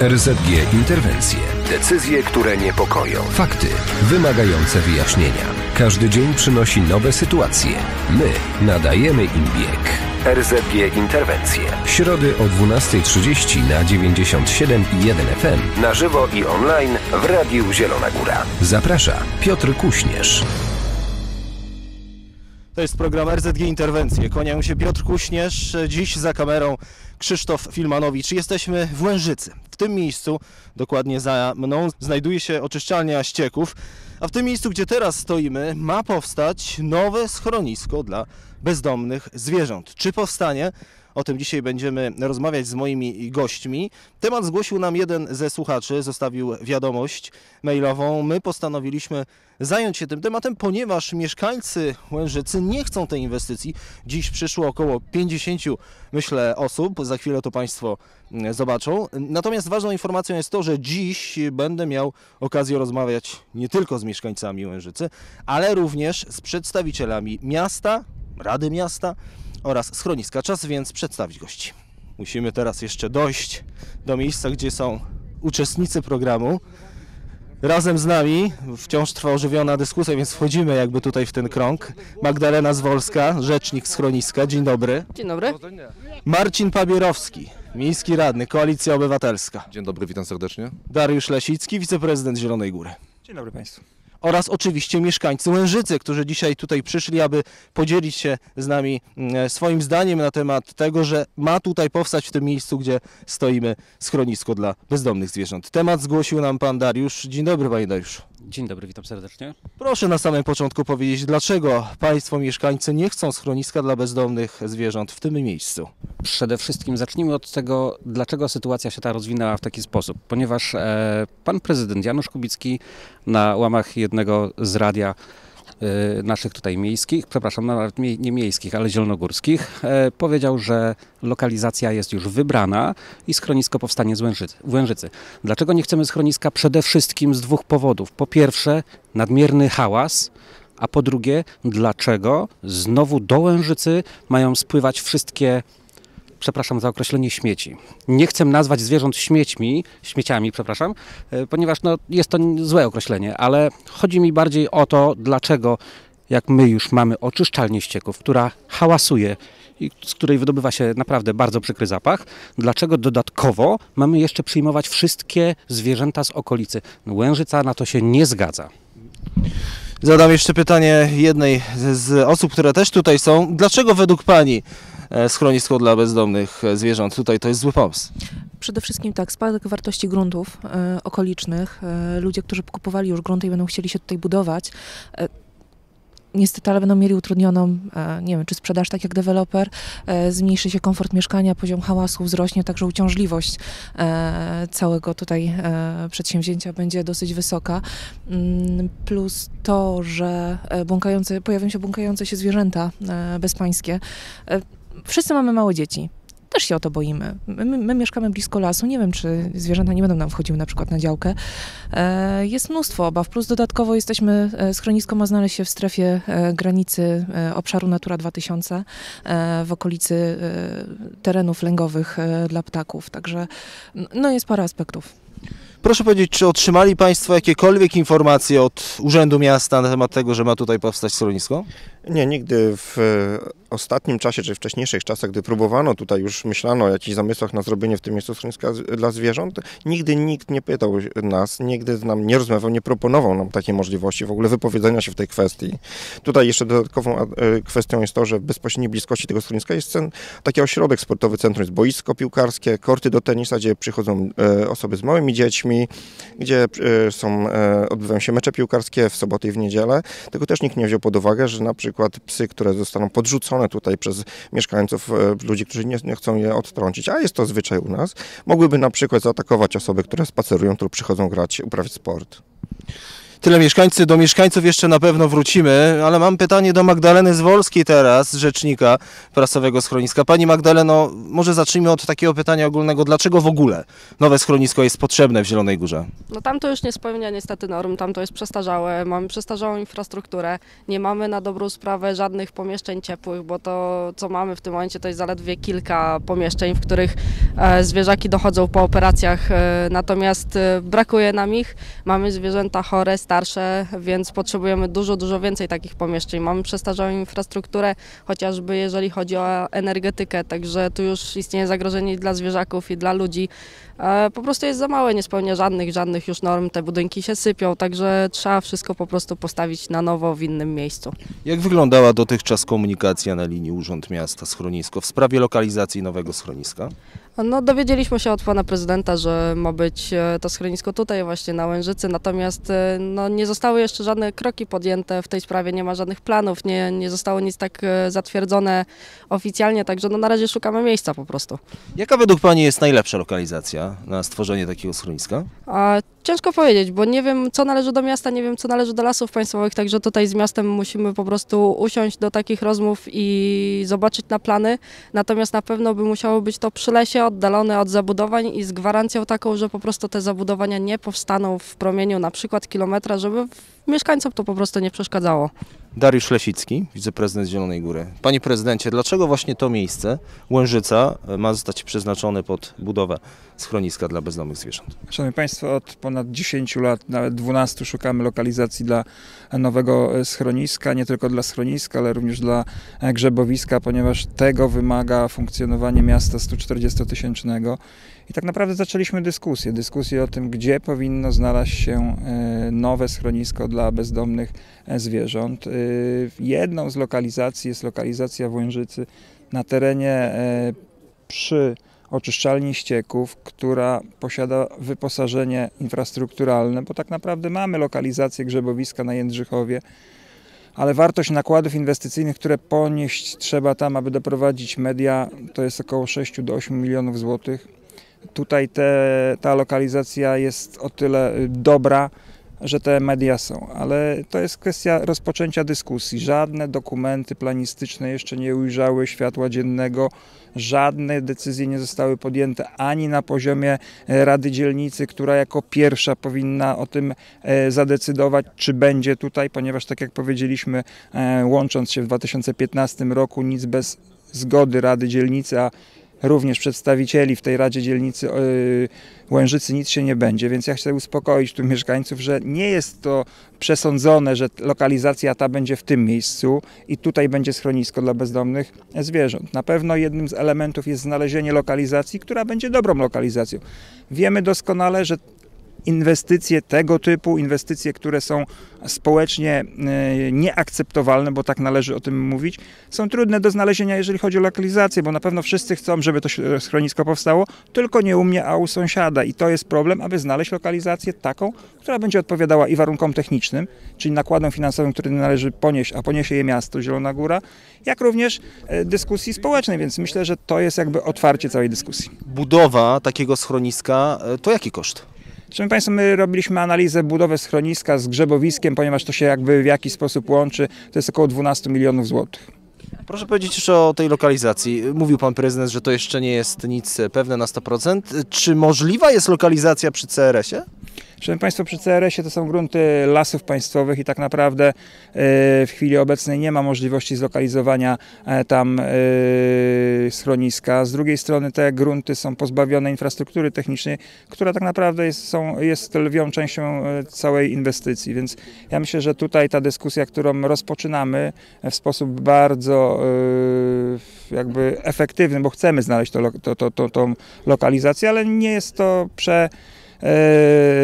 RZG Interwencje. Decyzje, które niepokoją. Fakty wymagające wyjaśnienia. Każdy dzień przynosi nowe sytuacje. My nadajemy im bieg. RZG Interwencje. Środy o 12.30 na 97 i 1 FM. Na żywo i online w Radiu Zielona Góra. Zaprasza Piotr Kuśnierz. To jest program RZG Interwencje. Kłaniają się Piotr Kuśnierz, dziś za kamerą Krzysztof Filmanowicz. Jesteśmy w Łężycy. W tym miejscu, dokładnie za mną, znajduje się oczyszczalnia ścieków, a w tym miejscu, gdzie teraz stoimy, ma powstać nowe schronisko dla bezdomnych zwierząt. Czy powstanie? O tym dzisiaj będziemy rozmawiać z moimi gośćmi. Temat zgłosił nam jeden ze słuchaczy, zostawił wiadomość mailową. My postanowiliśmy zająć się tym tematem, ponieważ mieszkańcy Łężycy nie chcą tej inwestycji. Dziś przyszło około 50, myślę, osób. Za chwilę to Państwo mm, zobaczą. Natomiast ważną informacją jest to, że dziś będę miał okazję rozmawiać nie tylko z mieszkańcami Łężycy, ale również z przedstawicielami miasta, Rady Miasta, oraz schroniska. Czas więc przedstawić gości. Musimy teraz jeszcze dojść do miejsca, gdzie są uczestnicy programu. Razem z nami wciąż trwa ożywiona dyskusja, więc wchodzimy jakby tutaj w ten krąg. Magdalena Zwolska, rzecznik schroniska. Dzień dobry. Dzień dobry. Marcin Pabierowski, miejski radny, Koalicja Obywatelska. Dzień dobry, witam serdecznie. Dariusz Lesicki, wiceprezydent Zielonej Góry. Dzień dobry Państwu. Oraz oczywiście mieszkańcy Łężycy, którzy dzisiaj tutaj przyszli, aby podzielić się z nami mm, swoim zdaniem na temat tego, że ma tutaj powstać w tym miejscu, gdzie stoimy, schronisko dla bezdomnych zwierząt. Temat zgłosił nam pan Dariusz. Dzień dobry, panie Dariusz. Dzień dobry, witam serdecznie. Proszę na samym początku powiedzieć, dlaczego państwo mieszkańcy nie chcą schroniska dla bezdomnych zwierząt w tym miejscu? Przede wszystkim zacznijmy od tego, dlaczego sytuacja się ta rozwinęła w taki sposób. Ponieważ e, pan prezydent Janusz Kubicki na łamach jednego z radia naszych tutaj miejskich, przepraszam, nawet nie miejskich, ale zielonogórskich, e, powiedział, że lokalizacja jest już wybrana i schronisko powstanie w Łężycy. Dlaczego nie chcemy schroniska? Przede wszystkim z dwóch powodów. Po pierwsze, nadmierny hałas, a po drugie, dlaczego znowu do Łężycy mają spływać wszystkie przepraszam za określenie śmieci. Nie chcę nazwać zwierząt śmiećmi, śmieciami, przepraszam, e, ponieważ no, jest to złe określenie, ale chodzi mi bardziej o to, dlaczego jak my już mamy oczyszczalnię ścieków, która hałasuje i z której wydobywa się naprawdę bardzo przykry zapach, dlaczego dodatkowo mamy jeszcze przyjmować wszystkie zwierzęta z okolicy? No, Łężyca na to się nie zgadza. Zadam jeszcze pytanie jednej z, osób, które też tutaj są. Dlaczego według pani schronisko dla bezdomnych e, zwierząt tutaj to jest zły pomysł? Przede wszystkim tak, spadek wartości gruntów e, okolicznych. E, ludzie, którzy kupowali już grunty i będą chcieli się tutaj budować, e, niestety, ale będą mieli utrudnioną, e, nie wiem, czy sprzedaż tak jak deweloper, e, zmniejszy się komfort mieszkania, poziom hałasu wzrośnie, także uciążliwość e, całego tutaj e, przedsięwzięcia będzie dosyć wysoka. Mm, Plus to, że e, błąkające, pojawią się błąkające się zwierzęta e, bezpańskie. E, Wszyscy mamy małe dzieci też się o to boimy. My, my, my mieszkamy blisko lasu, nie wiem, czy zwierzęta nie będą nam wchodziły na przykład na działkę. E, jest mnóstwo obaw, plus dodatkowo jesteśmy, e, schronisko ma znaleźć się w strefie e, granicy e, obszaru Natura 2000, e, w okolicy e, terenów lęgowych e, dla ptaków, także no jest parę aspektów. Proszę powiedzieć, czy otrzymali Państwo jakiekolwiek informacje od Urzędu Miasta na temat tego, że ma tutaj powstać schronisko? Nie, nigdy w e, ostatnim czasie, czy wcześniejszych czasach, gdy próbowano tutaj już myślano o jakichś zamysłach na zrobienie w tym miejscu schroniska dla zwierząt, nigdy nikt nie pytał nas, nigdy z nam nie rozmawiał, nie proponował nam takiej możliwości w ogóle wypowiedzenia się w tej kwestii. Tutaj jeszcze dodatkową e, kwestią jest to, że w bezpośredniej bliskości tego schroniska jest taki ośrodek sportowy, centrum jest boisko piłkarskie, korty do tenisa, gdzie przychodzą e, osoby z małymi dziećmi, gdzie e, są, e, odbywają się mecze piłkarskie w sobotę i w niedzielę. Tego też nikt nie wziął pod uwagę, że na przykład psy, które zostaną podrzucone tutaj przez mieszkańców, e, ludzi, którzy nie, nie chcą je odtrącić, a jest to zwyczaj u nas, mogłyby na przykład zaatakować osoby, które spacerują, które przychodzą grać, uprawiać sport. Tyle mieszkańcy, do mieszkańców jeszcze na pewno wrócimy, ale mam pytanie do Magdaleny Zwolskiej teraz, rzecznika prasowego schroniska. Pani Magdaleno, może zacznijmy od takiego pytania ogólnego. Dlaczego w ogóle nowe schronisko jest potrzebne w Zielonej Górze? No tam to już nie spełnia niestety norm, tam to jest przestarzałe, mamy przestarzałą infrastrukturę, nie mamy na dobrą sprawę żadnych pomieszczeń ciepłych, bo to co mamy w tym momencie to jest zaledwie kilka pomieszczeń, w których e, zwierzaki dochodzą po operacjach, e, natomiast e, brakuje nam ich, mamy zwierzęta chore, starsze, więc potrzebujemy dużo, dużo więcej takich pomieszczeń. Mamy przestarzałą infrastrukturę, chociażby jeżeli chodzi o energetykę, także tu już istnieje zagrożenie dla zwierzaków i dla ludzi. E, Po prostu jest za małe, nie spełnia żadnych, żadnych już norm, te budynki się sypią, także trzeba wszystko po prostu postawić na nowo w innym miejscu. Jak wyglądała dotychczas komunikacja na linii Urząd Miasta Schronisko w sprawie lokalizacji nowego schroniska? No, dowiedzieliśmy się od pana prezydenta, że ma być e, to schronisko tutaj właśnie na Łężycy, natomiast e, no, nie zostały jeszcze żadne kroki podjęte w tej sprawie, nie ma żadnych planów, nie, nie zostało nic tak e, zatwierdzone oficjalnie, także no, na razie szukamy miejsca po prostu. Jaka według Pani jest najlepsza lokalizacja na stworzenie takiego schroniska? A ciężko powiedzieć, bo nie wiem, co należy do miasta, nie wiem, co należy do lasów państwowych, także tutaj z miastem musimy po prostu usiąść do takich rozmów i zobaczyć na plany. Natomiast na pewno by musiało być to przy lesie, oddalone od zabudowań i z gwarancją taką, że po prostu te zabudowania nie powstaną w promieniu na przykład kilometra, żeby mieszkańcom to po prostu nie przeszkadzało. Dariusz Lesicki, wiceprezydent Zielonej Góry. Panie prezydencie, dlaczego właśnie to miejsce, Łężyca, ma zostać przeznaczone pod budowę schroniska dla bezdomnych zwierząt? Szanowni Państwo, od ponad 10 lat, nawet 12 szukamy lokalizacji dla nowego e, schroniska, nie tylko dla schroniska, ale również dla e, grzebowiska, ponieważ tego wymaga funkcjonowanie miasta 140-tysięcznego. I tak naprawdę zaczęliśmy dyskusję, dyskusję o tym, gdzie powinno znaleźć się e, nowe schronisko dla bezdomnych e, zwierząt. E, Jedną z lokalizacji jest lokalizacja w Łężycy na terenie e, przy oczyszczalni ścieków, która posiada wyposażenie infrastrukturalne, bo tak naprawdę mamy lokalizację grzebowiska na Jędrzychowie, ale wartość nakładów inwestycyjnych, które ponieść trzeba tam, aby doprowadzić media, to jest około 6 do 8 milionów złotych. Tutaj te, ta lokalizacja jest o tyle y, dobra, że te media są, ale to jest kwestia rozpoczęcia dyskusji. Żadne dokumenty planistyczne jeszcze nie ujrzały światła dziennego, żadne decyzje nie zostały podjęte ani na poziomie e, Rady Dzielnicy, która jako pierwsza powinna o tym e, zadecydować, czy będzie tutaj, ponieważ tak jak powiedzieliśmy, e, łącząc się w 2015 roku, nic bez zgody Rady Dzielnicy, a również przedstawicieli w tej Radzie Dzielnicy yy, Łężycy nic się nie będzie, więc ja chcę uspokoić tu mieszkańców, że nie jest to przesądzone, że lokalizacja ta będzie w tym miejscu i tutaj będzie schronisko dla bezdomnych zwierząt. Na pewno jednym z elementów jest znalezienie lokalizacji, która będzie dobrą lokalizacją. Wiemy doskonale, że inwestycje tego typu, inwestycje, które są społecznie e, nieakceptowalne, bo tak należy o tym mówić, są trudne do znalezienia, jeżeli chodzi o lokalizację, bo na pewno wszyscy chcą, żeby to schronisko powstało, tylko nie u mnie, a u sąsiada. I to jest problem, aby znaleźć lokalizację taką, która będzie odpowiadała i warunkom technicznym, czyli nakładom finansowym, który należy ponieść, a poniesie je miasto Zielona Góra, jak również e, dyskusji społecznej, więc myślę, że to jest jakby otwarcie całej dyskusji. Budowa takiego schroniska e, to jaki koszt? Szanowni Państwo, my robiliśmy analizę budowy schroniska z grzebowiskiem, ponieważ to się jakby w jakiś sposób łączy. To jest około 12 milionów złotych. Proszę powiedzieć jeszcze o tej lokalizacji. Mówił pan prezydent, że to jeszcze nie jest nic pewne na 100%. Czy możliwa jest lokalizacja przy CRS-ie? Szanowni Państwo, przy CRS-ie to są grunty lasów państwowych i tak naprawdę e, w chwili obecnej nie ma możliwości zlokalizowania e, tam e, schroniska. Z drugiej strony te grunty są pozbawione infrastruktury technicznej, która tak naprawdę jest, są, jest lwią częścią całej inwestycji, więc ja myślę, że tutaj ta dyskusja, którą rozpoczynamy w sposób bardzo jakby efektywny, bo chcemy znaleźć to, to, to, tą lokalizację, ale nie jest to prze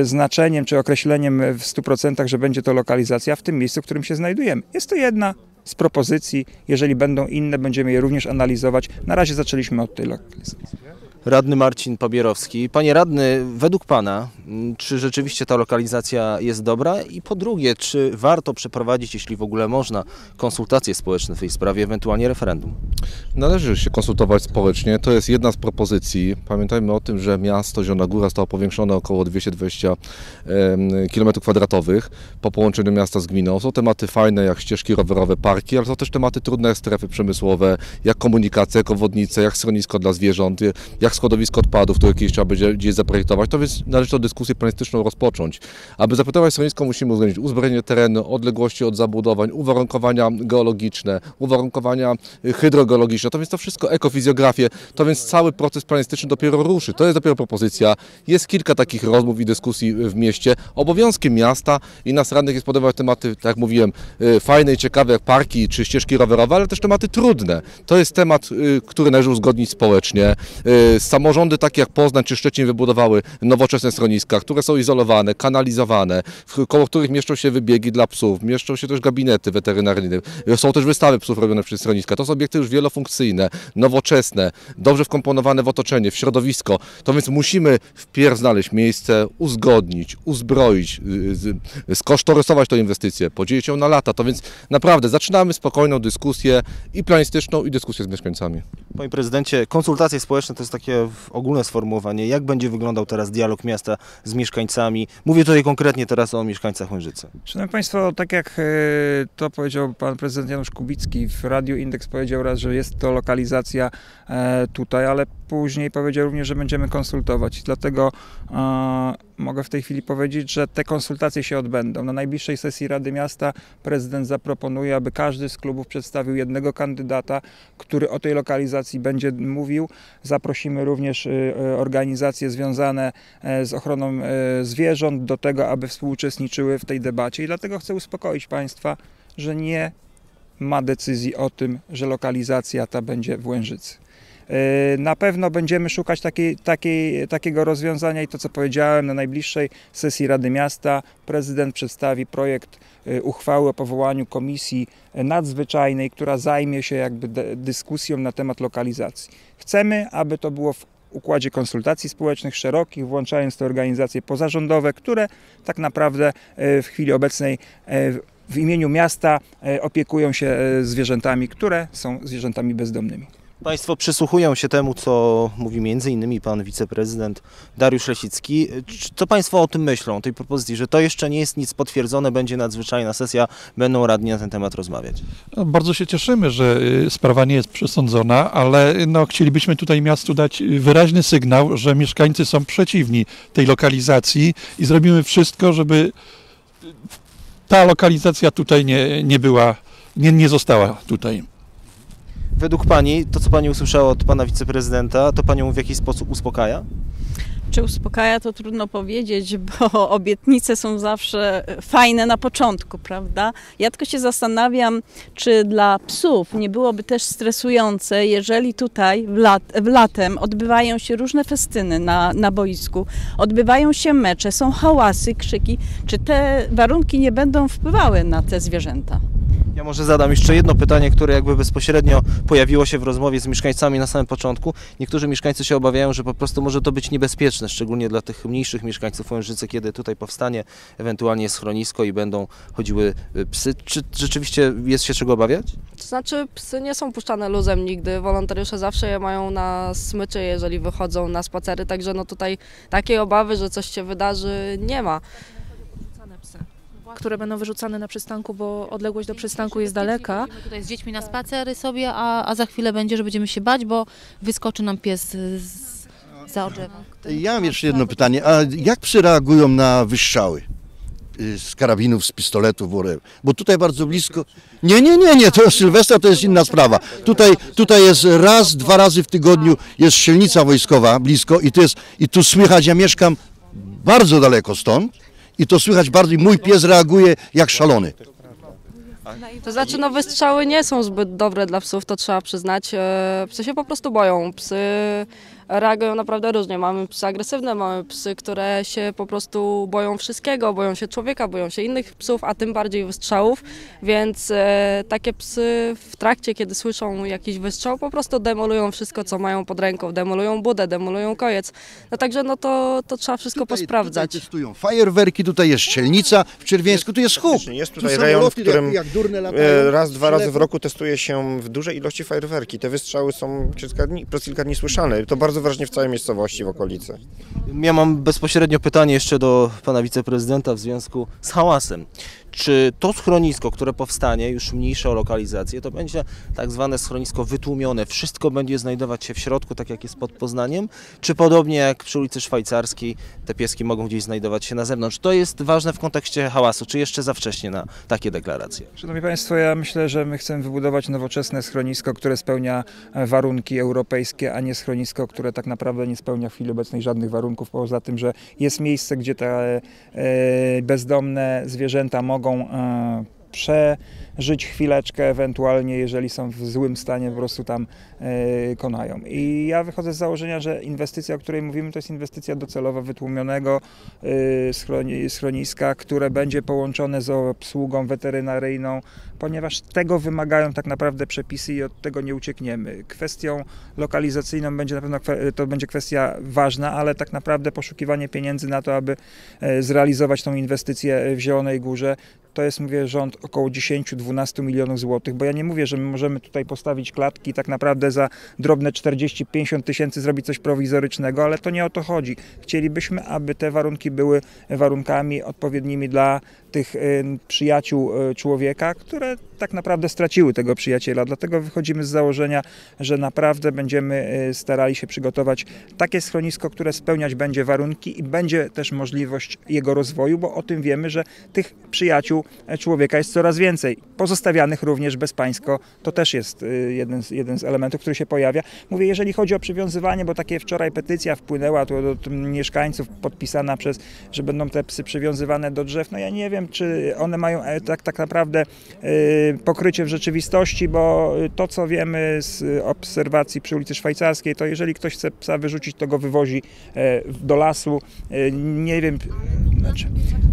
znaczeniem czy określeniem w 100%, że będzie to lokalizacja w tym miejscu, w którym się znajdujemy. Jest to jedna z propozycji. Jeżeli będą inne, będziemy je również analizować. Na razie zaczęliśmy od tej lokalizacji. Radny Marcin Pobierowski. Panie radny, według pana, m, czy rzeczywiście ta lokalizacja jest dobra? I po drugie, czy warto przeprowadzić, jeśli w ogóle można, konsultacje społeczne w tej sprawie, ewentualnie referendum? Należy się konsultować społecznie. To jest jedna z propozycji. Pamiętajmy o tym, że miasto Zielona Góra zostało powiększone około 220 km2 po połączeniu miasta z gminą. Są tematy fajne jak ścieżki rowerowe, parki, ale są też tematy trudne jak strefy przemysłowe, jak komunikacja, jak obwodnice, jak schronisko dla zwierząt, jak składowisko odpadów, które kiedyś trzeba będzie gdzieś zaprojektować. To więc należy tę dyskusję planistyczną rozpocząć. Aby zaprojektować schronisko musimy uwzględnić uzbrojenie terenu, odległości od zabudowań, uwarunkowania geologiczne, uwarunkowania y, hydrogeologiczne. To więc to wszystko ekofizjografię, to więc cały proces planistyczny dopiero ruszy. To jest dopiero propozycja. Jest kilka takich rozmów i dyskusji w mieście. Obowiązkiem miasta i nas radnych jest podejmować tematy, tak jak mówiłem, y, fajne i ciekawe jak parki czy ścieżki rowerowe, ale też tematy trudne. To jest temat, y, który należy uzgodnić społecznie. Samorządy takie jak Poznań czy Szczecin wybudowały nowoczesne schroniska, które są izolowane, kanalizowane, koło których mieszczą się wybiegi dla psów, mieszczą się też gabinety weterynaryjne, są też wystawy psów robione przez schroniska. To są obiekty już wielofunkcyjne, nowoczesne, dobrze wkomponowane w otoczenie, w środowisko. To więc musimy wpierw znaleźć miejsce, uzgodnić, uzbroić, y, skosztorysować tę inwestycję, podzielić ją na lata. To więc naprawdę zaczynamy spokojną dyskusję i planistyczną, i dyskusję z mieszkańcami. Panie prezydencie, konsultacje społeczne to jest takie ogólne sformułowanie. Jak będzie wyglądał teraz dialog miasta z mieszkańcami? Mówię tutaj konkretnie teraz o mieszkańcach Łężycy. Szanowni Państwo, tak jak e, to powiedział pan prezydent Janusz Kubicki, w Radiu Indeks powiedział raz, że jest to lokalizacja e, tutaj, ale później powiedział również, że będziemy konsultować. Dlatego e, mogę w tej chwili powiedzieć, że te konsultacje się odbędą. Na najbliższej sesji Rady Miasta prezydent zaproponuje, aby każdy z klubów przedstawił jednego kandydata, który o tej lokalizacji będzie mówił. Zaprosimy również e, e, organizacje związane e, z ochroną e, zwierząt do tego, aby współuczestniczyły w tej debacie. I dlatego chcę uspokoić Państwa, że nie ma decyzji o tym, że lokalizacja ta będzie w Łężycy. E, Na pewno będziemy szukać takiego rozwiązania i to, co powiedziałem, na najbliższej sesji Rady Miasta prezydent przedstawi projekt e, uchwały o powołaniu komisji e, nadzwyczajnej, która zajmie się jakby dyskusją na temat lokalizacji. Chcemy, aby to było w układzie konsultacji społecznych szerokich, włączając te organizacje pozarządowe, które tak naprawdę w chwili obecnej w imieniu miasta opiekują się zwierzętami, które są zwierzętami bezdomnymi. Państwo przysłuchują się temu, co mówi między innymi pan wiceprezydent Dariusz Lesicki. Co Państwo o tym myślą, o tej propozycji, że to jeszcze nie jest nic potwierdzone, będzie nadzwyczajna sesja, będą radni na ten temat rozmawiać? No, Bardzo się cieszymy, że y, sprawa nie jest przesądzona, ale no, chcielibyśmy tutaj miastu dać wyraźny sygnał, że mieszkańcy są przeciwni tej lokalizacji i zrobimy wszystko, żeby ta lokalizacja tutaj nie, nie była, nie, nie została tutaj. Według Pani, to co Pani usłyszała od Pana wiceprezydenta, to Panią w jakiś sposób uspokaja? Czy uspokaja, to trudno powiedzieć, bo obietnice są zawsze fajne na początku, prawda? Ja tylko się zastanawiam, czy dla psów nie byłoby też stresujące, jeżeli tutaj w, lat, w latem odbywają się różne festyny na, na boisku, odbywają się mecze, są hałasy, krzyki, czy te warunki nie będą wpływały na te zwierzęta? Ja może zadam jeszcze jedno pytanie, które jakby bezpośrednio pojawiło się w rozmowie z mieszkańcami na samym początku. Niektórzy mieszkańcy się obawiają, że po prostu może to być niebezpieczne, szczególnie dla tych mniejszych mieszkańców Łężycy, kiedy tutaj powstanie ewentualnie schronisko i będą chodziły y, psy. Czy rzeczywiście jest się czego obawiać? To znaczy psy nie są puszczane luzem nigdy, wolontariusze zawsze je mają na smyczy, jeżeli wychodzą na spacery, także no tutaj takiej obawy, że coś się wydarzy nie ma. Które będą wyrzucane na przystanku, bo odległość do przystanku jest daleka. Tutaj z dziećmi na spacery sobie, a, a za chwilę będzie, że będziemy się bać, bo wyskoczy nam pies z, za drzewa. Ja mam jeszcze jedno pytanie. A jak psy reagują na wystrzały? Y, Z karabinów, z pistoletów. Bo tutaj bardzo blisko. Nie, nie, nie, nie, to Sylwestra, to jest inna sprawa. Tutaj, tutaj jest raz, dwa razy w tygodniu jest strzelnica wojskowa blisko i to jest, i tu słychać, ja mieszkam bardzo daleko stąd i to słychać bardzo, i mój pies reaguje jak szalony. To znaczy, no wystrzały nie są zbyt dobre dla psów, to trzeba przyznać. E, Psy się po prostu boją. Psy reagują naprawdę różnie. Mamy psy agresywne, mamy psy, które się po prostu boją wszystkiego, boją się człowieka, boją się innych psów, a tym bardziej wystrzałów, więc e, takie psy w trakcie, kiedy słyszą jakiś wystrzał, po prostu demolują wszystko, co mają pod ręką, demolują budę, demolują kojec. No także no to, to trzeba wszystko posprawdzać. Tutaj testują fajerwerki, tutaj jest strzelnica w Czerwieńsku, tu jest huk. Jest Tu tutaj rejon, w którym jak, jak durne e, latają. raz, dwa razy w roku testuje się w dużej ilości fajerwerki. Te wystrzały są przez kilka dni, przez kilka dni słyszane. To bardzo wyraźnie w całej miejscowości w okolicy. Ja mam bezpośrednio pytanie jeszcze do pana wiceprezydenta w związku z hałasem. Czy to schronisko, które powstanie, już mniejsze o lokalizację, to będzie tak zwane schronisko wytłumione, wszystko będzie znajdować się w środku, tak jak jest pod Poznaniem, czy podobnie jak przy ulicy Szwajcarskiej, te pieski mogą gdzieś znajdować się na zewnątrz? To jest ważne w kontekście hałasu, czy jeszcze za wcześnie na takie deklaracje? Szanowni Państwo, ja myślę, że my chcemy wybudować nowoczesne schronisko, które spełnia e, warunki europejskie, a nie schronisko, które tak naprawdę nie spełnia w chwili obecnej żadnych warunków, poza tym, że jest miejsce, gdzie te e, bezdomne zwierzęta mogą e, przeżyć chwileczkę, ewentualnie jeżeli są w złym stanie, po prostu tam e, konają. I ja wychodzę z założenia, że inwestycja, o której mówimy, to jest inwestycja docelowa wytłumionego e, schroni, schroniska, które będzie połączone z obsługą weterynaryjną, ponieważ tego wymagają tak naprawdę przepisy i od tego nie uciekniemy. Kwestią lokalizacyjną będzie na pewno to będzie kwestia ważna, ale tak naprawdę poszukiwanie pieniędzy na to, aby e, zrealizować tą inwestycję w Zielonej Górze, to jest, mówię, rząd około 10-12 milionów złotych, bo ja nie mówię, że my możemy tutaj postawić klatki tak naprawdę za drobne 40-50 tysięcy zrobić coś prowizorycznego, ale to nie o to chodzi. Chcielibyśmy, aby te warunki były warunkami odpowiednimi dla tych y, przyjaciół y, człowieka, które tak naprawdę straciły tego przyjaciela. Dlatego wychodzimy z założenia, że naprawdę będziemy y, starali się przygotować takie schronisko, które spełniać będzie warunki i będzie też możliwość jego rozwoju, bo o tym wiemy, że tych przyjaciół e, człowieka jest coraz więcej. Pozostawianych również bezpańsko, to też jest jeden z, jeden z elementów, który się pojawia. Mówię, jeżeli chodzi o przywiązywanie, bo takie wczoraj petycja wpłynęła tu od mieszkańców, podpisana przez, że będą te psy przywiązywane do drzew, no ja nie wiem, czy one mają e, tak, tak naprawdę y, pokrycie w rzeczywistości, bo to, co wiemy z obserwacji przy ulicy Szwajcarskiej, to jeżeli ktoś chce psa wyrzucić, to go wywozi e, do lasu. E, Nie wiem, znaczy,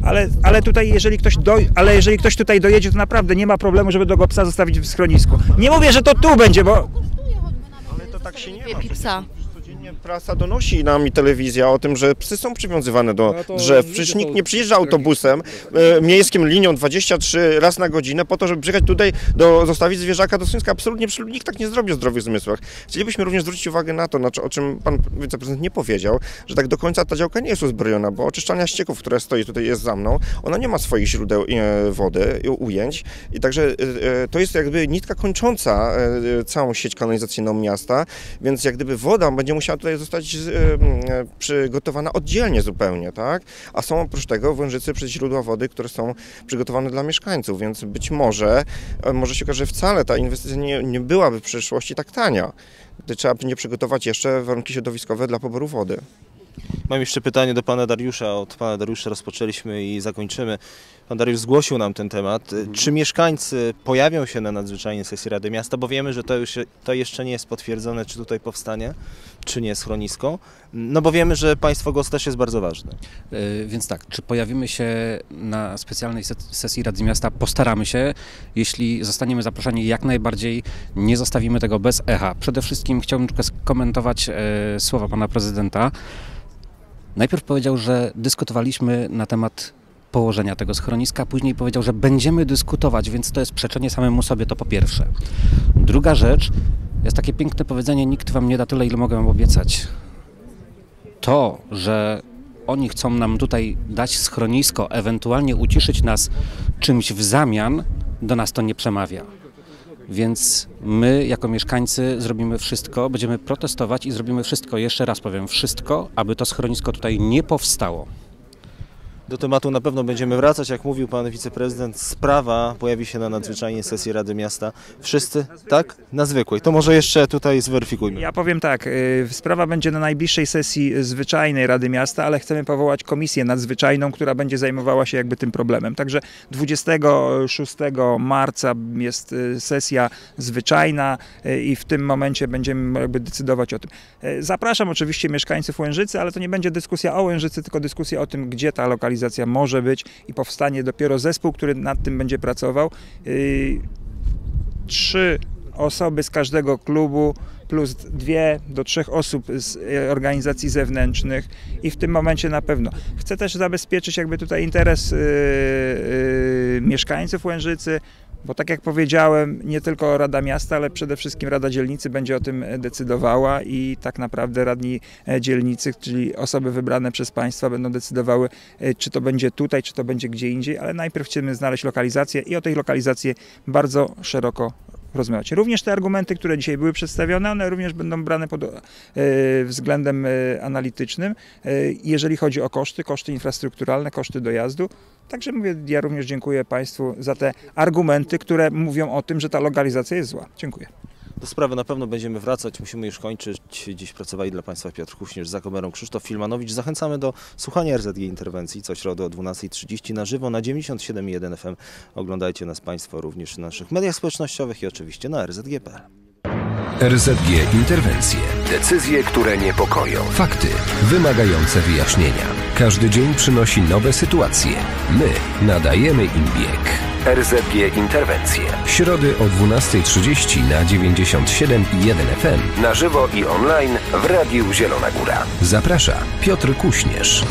ale, ale tutaj, jeżeli ktoś, do, ale jeżeli ktoś tutaj dojedzie, to naprawdę nie ma problemu, żeby tego psa zostawić w schronisku. Nie mówię, że to tu będzie, bo Ale to tak się nie ma. Psa. Codziennie prasa donosi nam i telewizja o tym, że psy są przywiązywane do No drzew. Przecież nikt nie przyjeżdża autobusem e, miejskim linią 23 raz na godzinę po to, żeby przyjechać tutaj do, zostawić zwierzaka do schroniska. Absolutnie nikt tak nie zrobi o zdrowych zmysłach. Chcielibyśmy również zwrócić uwagę na to, znaczy, o czym pan wiceprezydent nie powiedział, że tak do końca ta działka nie jest uzbrojona, bo oczyszczalnia ścieków, która stoi tutaj jest za mną, ona nie ma swoich źródeł e, wody, ujęć i także e, e, to jest jakby nitka kończąca całą sieć kanalizacyjną miasta, więc jak gdyby woda będzie musiała tutaj zostać e, przygotowana oddzielnie zupełnie, tak? A są oprócz tego w Łężycy przez źródła wody, które są przygotowane dla mieszkańców, więc być może e, może się okaże, że wcale ta inwestycja nie, nie byłaby w przyszłości tak tania, gdy trzeba będzie przygotować jeszcze warunki środowiskowe dla poboru wody. Mam jeszcze pytanie do pana Dariusza. Od pana Dariusza rozpoczęliśmy i zakończymy. Pan Dariusz zgłosił nam ten temat. Czy mieszkańcy pojawią się na nadzwyczajnej sesji Rady Miasta? Bo wiemy, że to, już, to jeszcze nie jest potwierdzone, czy tutaj powstanie, czy nie schronisko. No bo wiemy, że państwo głos też jest bardzo ważny. Y, Więc tak, czy pojawimy się na specjalnej se- sesji Rady Miasta? Postaramy się. Jeśli zostaniemy zaproszeni, jak najbardziej nie zostawimy tego bez echa. Przede wszystkim chciałbym tylko skomentować e, słowa pana prezydenta. Najpierw powiedział, że dyskutowaliśmy na temat położenia tego schroniska, później powiedział, że będziemy dyskutować, więc to jest przeczenie samemu sobie, to po pierwsze. Druga rzecz, jest takie piękne powiedzenie, nikt wam nie da tyle, ile mogę wam obiecać. To, że oni chcą nam tutaj dać schronisko, ewentualnie uciszyć nas czymś w zamian, do nas to nie przemawia. Więc my, jako mieszkańcy, zrobimy wszystko, będziemy protestować i zrobimy wszystko, jeszcze raz powiem, wszystko, aby to schronisko tutaj nie powstało. Do tematu na pewno będziemy wracać. Jak mówił pan wiceprezydent, sprawa pojawi się na nadzwyczajnej sesji Rady Miasta. Wszyscy, tak? Na zwykłej. To może jeszcze tutaj zweryfikujmy. Ja powiem tak, y, sprawa będzie na najbliższej sesji zwyczajnej Rady Miasta, ale chcemy powołać komisję nadzwyczajną, która będzie zajmowała się jakby tym problemem. Także 26 marca jest y, sesja zwyczajna y, i w tym momencie będziemy jakby decydować o tym. Zapraszam oczywiście mieszkańców Łężycy, ale to nie będzie dyskusja o Łężycy, tylko dyskusja o tym, gdzie ta lokalizacja może być i powstanie dopiero zespół, który nad tym będzie pracował. Y, Trzy osoby z każdego klubu plus dwie do trzech osób z e, organizacji zewnętrznych i w tym momencie na pewno. Chcę też zabezpieczyć jakby tutaj interes y, y, mieszkańców Łężycy, bo tak jak powiedziałem, nie tylko Rada Miasta, ale przede wszystkim Rada Dzielnicy będzie o tym decydowała i tak naprawdę radni e, dzielnicy, czyli osoby wybrane przez państwa będą decydowały, e, czy to będzie tutaj, czy to będzie gdzie indziej, ale najpierw chcemy znaleźć lokalizację i o tej lokalizacji bardzo szeroko rozmawiać. Również te argumenty, które dzisiaj były przedstawione, one również będą brane pod e, względem e, analitycznym, e, jeżeli chodzi o koszty, koszty infrastrukturalne, koszty dojazdu. Także mówię, ja również dziękuję Państwu za te argumenty, które mówią o tym, że ta lokalizacja jest zła. Dziękuję. Do sprawy na pewno będziemy wracać, musimy już kończyć. Dziś pracowali dla Państwa Piotr Kuśnierz, za kamerą Krzysztof Filmanowicz. Zachęcamy do słuchania RZG Interwencji co środę o 12.30 na żywo na 97.1 FM. Oglądajcie nas Państwo również w naszych mediach społecznościowych i oczywiście na rzg.pl. RZG Interwencje. Decyzje, które niepokoją. Fakty wymagające wyjaśnienia. Każdy dzień przynosi nowe sytuacje. My nadajemy im bieg. RZG Interwencje. Środy o 12.30 na 97,1 FM. Na żywo i online w Radiu Zielona Góra. Zaprasza Piotr Kuśnierz.